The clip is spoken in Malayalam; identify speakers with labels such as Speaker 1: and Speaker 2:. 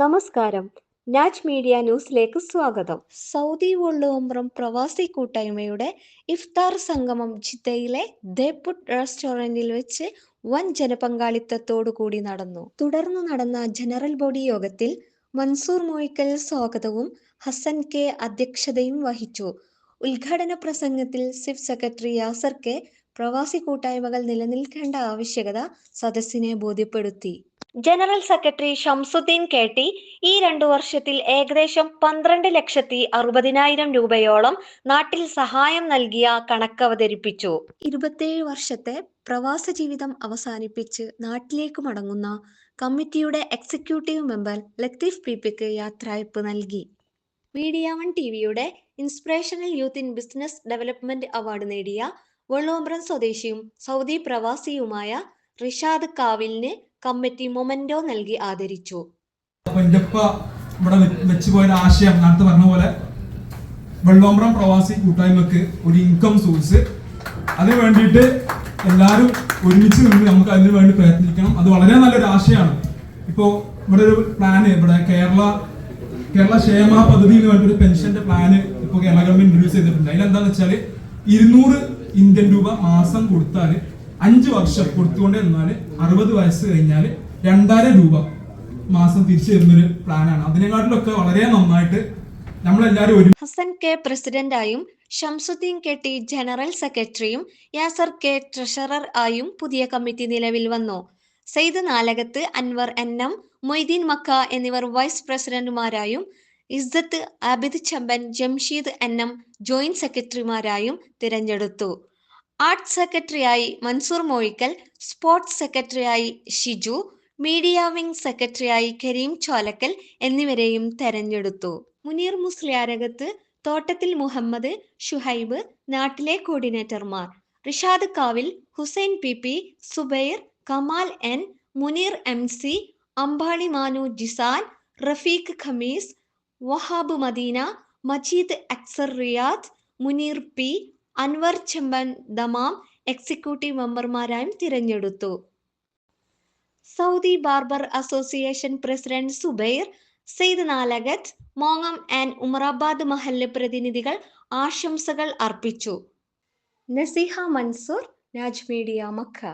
Speaker 1: നമസ്കാരം. നാച്ച് മീഡിയ ന്യൂസിലേക്ക് സ്വാഗതം. സൗദി വള്ളുവമ്പ്രം പ്രവാസി കൂട്ടായ്മയുടെ ഇഫ്താർ സംഗമം ജിദ്ദയിലെ ദേപുട്ട് റെസ്റ്റോറന്റിൽ വെച്ച് വൻ ജനപങ്കാളിത്തത്തോടു കൂടി നടന്നു. തുടർന്ന് നടന്ന ജനറൽ ബോഡി യോഗത്തിൽ മൻസൂർ മൊയ്ക്കൽ സ്വാഗതവും ഹസൻ കെ അധ്യക്ഷതയും വഹിച്ചു. ഉദ്ഘാടന പ്രസംഗത്തിൽ സിഫ് സെക്രട്ടറി യാസർ കെ പ്രവാസി കൂട്ടായ്മകൾ നിലനിൽക്കേണ്ട ആവശ്യകത സദസ്സിനെ ബോധ്യപ്പെടുത്തി. General secretary Shamsuddin K T ഈ രണ്ടു വർഷത്തിൽ ഏകദേശം പന്ത്രണ്ട് ലക്ഷത്തി അറുപതിനായിരം രൂപയോളം നാട്ടിൽ സഹായം നൽകിയ കണക്ക് അവതരിപ്പിച്ചു ഇരുപത്തിയേഴ് വർഷത്തെ പ്രവാസ ജീവിതം അവസാനിപ്പിച്ച് നാട്ടിലേക്ക് മടങ്ങുന്ന കമ്മിറ്റിയുടെ എക്സിക്യൂട്ടീവ് മെമ്പർ ലത്തീഫ് പിപിക്ക് യാത്രയപ്പ് നൽകി. മീഡിയ വൺ ടി വിയുടെ inspirational youth in business development award നേടിയ വള്ളോമ്പ്രം സ്വദേശിയും സൗദി പ്രവാസിയുമായ റിഷാദ് കാവിലിന് കമ്മിറ്റി മൊമെന്റോ നൽകി ആദരിച്ചു.
Speaker 2: ഇവിടെ വെച്ച് പോയ ആശയം നേരത്തെ പറഞ്ഞ പോലെ വെള്ളോമ്പ്രം പ്രവാസി കൂട്ടായ്മക്ക് ഒരു ഇൻകം സോഴ്സ് അതിന് വേണ്ടിയിട്ട് എല്ലാവരും ഒരുമിച്ച് നിന്ന് നമുക്ക് അതിന് വേണ്ടി പ്രയത്നിക്കണം. അത് വളരെ നല്ലൊരു ആശയമാണ്. ഇപ്പോൾ ഇവിടെ ഒരു പ്ലാന് ഇവിടെ കേരള കേരള ക്ഷേമ പദ്ധതിയിൽ വേണ്ടി ഒരു പെൻഷന്റെ പ്ലാന് ഇപ്പോൾ കേരള ഗവൺമെന്റ് ഇൻട്രൊഡ്യൂസ് ചെയ്തിട്ടുണ്ട്. അതിലെന്താണെന്ന് വെച്ചാൽ ഇരുന്നൂറ് ഇന്ത്യൻ രൂപ മാസം കൊടുത്താൽ അഞ്ച് വർഷം കൊടുത്തുകൊണ്ട് നിന്നാൽ അറുപത് വയസ്സ് കഴിഞ്ഞാൽ രണ്ടായിരം രൂപ മാസം തിരിച്ചു തരുന്നൊരു പ്ലാനാണ്. അതിനെക്കാട്ടിലൊക്കെ വളരെ നന്നായിട്ട് നമ്മളെല്ലാവരും ഒരു
Speaker 1: ഹസൻ കെ പ്രസിഡന്റായും ഷംസുദ്ദീൻ കെ ടി ജനറൽ സെക്രട്ടറിയും യാസർ കെ ട്രഷറർ ആയും പുതിയ കമ്മിറ്റി നിലവിൽ വന്നു. Sayed Nalakath Anwar N M Moideen Makkah എന്നിവർ vice പ്രസിഡന്റുമാരായും Izzath Abid Chamban Jamsheed N M joint സെക്രട്ടറിമാരായും തിരഞ്ഞെടുത്തു. ആർട്ട് സെക്രട്ടറിയായി മൻസൂർ മോഴിക്കൽ സ്പോർട്സ് സെക്രട്ടറിയായി ഷിജു മീഡിയ വിംഗ് സെക്രട്ടറിയായി കരീം ചോലക്കൽ എന്നിവരെയും തെരഞ്ഞെടുത്തു. മുനീർ മുസ്ലിയാരകത്ത് തോട്ടത്തിൽ മുഹമ്മദ് ഷുഹൈബ് നാട്ടിലെ കോർഡിനേറ്റർമാർ Rishad Kavil Hussain P P Zubair Kamal N Muneer M C Ambali Manu Jizan Rafeeq Khamis Wahab Madinah Majeed Aksar Riyadh Muneer P Anwar Chemban Dammam executive മെമ്പർമാരായും തിരഞ്ഞെടുത്തു. Saudi barber association president Zubair Sayed Nalakath മോങ്ങം and Umarabad മഹല്ല് പ്രതിനിധികൾ ആശംസകൾ അർപ്പിച്ചു. Naseeha Mansoor Raj media Makkah.